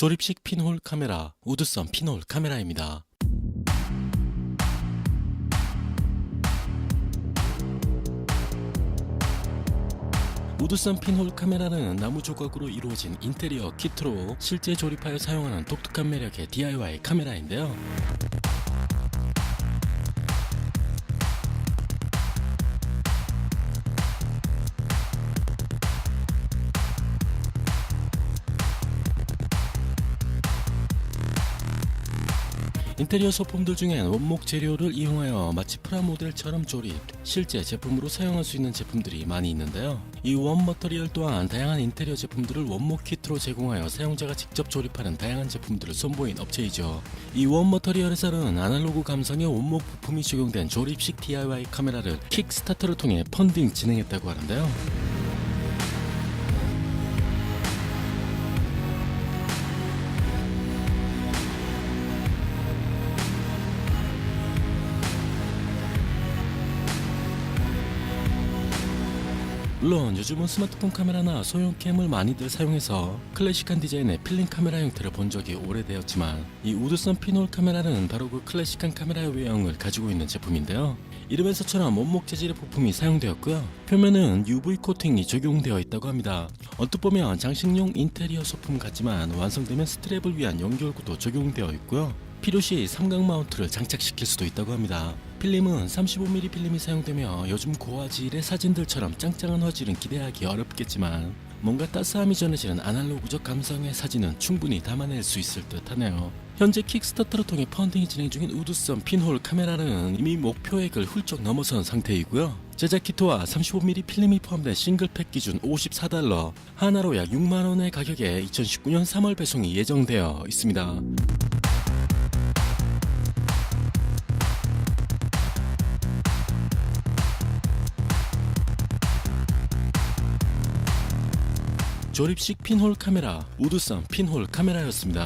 조립식 핀홀 카메라, 우드선 핀홀 카메라입니다. 우드선 핀홀 카메라는 나무 조각으로 이루어진 인테리어 키트로 실제 조립하여 사용하는 독특한 매력의 DIY 카메라인데요. 인테리어 소품들 중엔 원목 재료를 이용하여 마치 프라모델처럼 조립, 실제 제품으로 사용할 수 있는 제품들이 많이 있는데요. 이 원 머터리얼 또한 다양한 인테리어 제품들을 원목 키트로 제공하여 사용자가 직접 조립하는 다양한 제품들을 선보인 업체이죠. 이 원 머터리얼에서는 아날로그 감성의 원목 부품이 적용된 조립식 DIY 카메라를 킥스타터를 통해 펀딩 진행했다고 하는데요. 물론 요즘은 스마트폰 카메라나 소형 캠을 많이들 사용해서 클래식한 디자인의 필름 카메라 형태를 본 적이 오래되었지만 이 우드선 핀홀 카메라는 바로 그 클래식한 카메라의 외형을 가지고 있는 제품인데요. 이름에서처럼 원목 재질의 부품이 사용되었고요. 표면은 UV 코팅이 적용되어 있다고 합니다. 언뜻 보면 장식용 인테리어 소품 같지만 완성되면 스트랩을 위한 연결구도 적용되어 있고요. 필요시 삼각 마운트를 장착시킬 수도 있다고 합니다. 필름은 35mm 필름이 사용되며 요즘 고화질의 사진들처럼 짱짱한 화질은 기대하기 어렵겠지만 뭔가 따스함이 전해지는 아날로그적 감성의 사진은 충분히 담아낼 수 있을 듯 하네요. 현재 킥스타터를 통해 펀딩이 진행 중인 우드선 핀홀 카메라는 이미 목표액을 훌쩍 넘어선 상태이고요. 제작 키트와 35mm 필름이 포함된 싱글팩 기준 54달러, 하나로 약 6만원의 가격에 2019년 3월 배송이 예정되어 있습니다. 조립식 핀홀 카메라, 우드선 핀홀 카메라였습니다.